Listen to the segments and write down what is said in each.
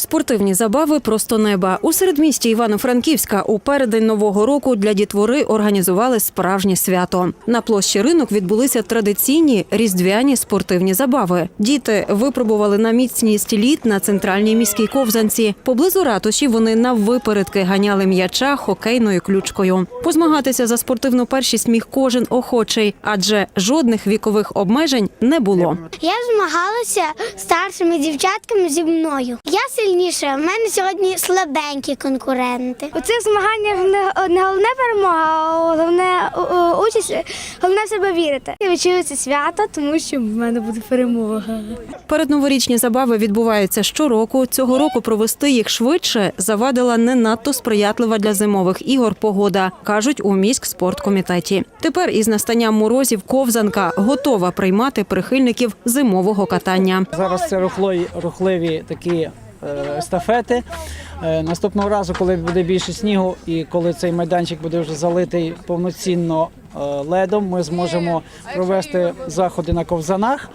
Спортивні забави просто неба. У середмісті Івано-Франківська у переддень нового року для дітвори організували справжнє свято. На площі ринок відбулися традиційні різдвяні спортивні забави. Діти випробували на міцність лід на центральній міській ковзанці. Поблизу ратуші вони наввипередки ганяли м'яча хокейною ключкою. Позмагатися за спортивну першість міг кожен охочий, адже жодних вікових обмежень не було. Я змагалася старшими дівчатками зі мною. Я сильніша, в мене сьогодні слабенькі конкуренти. У цих змаганнях не, не головне перемога, а головне участь, головне в себе вірити. Я відчую це свято, тому що в мене буде перемога. Передноворічні забави відбуваються щороку. Цього року провести їх швидше завадила не надто сприятлива для зимових ігор погода, кажуть у міськспорткомітеті. Тепер із настанням морозів ковзанка готова приймати прихильників зимового катання. Зараз це рухливі, рухливі такі естафети. Е, наступного разу, коли буде більше снігу і коли цей майданчик буде вже залитий повноцінно е, ледом, ми зможемо провести заходи на ковзанах.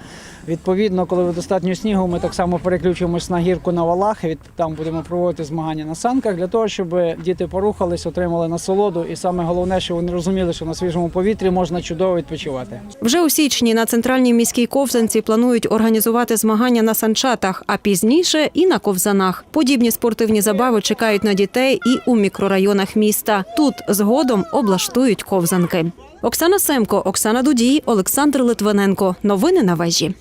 Відповідно, коли достатньо снігу, ми так само переключимось на гірку на валах. Від- там будемо проводити змагання на санках для того, щоб діти порухались, отримали насолоду. І саме головне, що вони розуміли, що на свіжому повітрі можна чудово відпочивати. Вже у січні на центральній міській ковзанці планують організувати змагання на санчатах, а пізніше і на ковзанах. Подібні спортивні забави чекають на дітей і у мікрорайонах міста. Тут згодом облаштують ковзанки. Оксана Семко, Оксана Дудій, Олександр Литвиненко. Новини на вежі.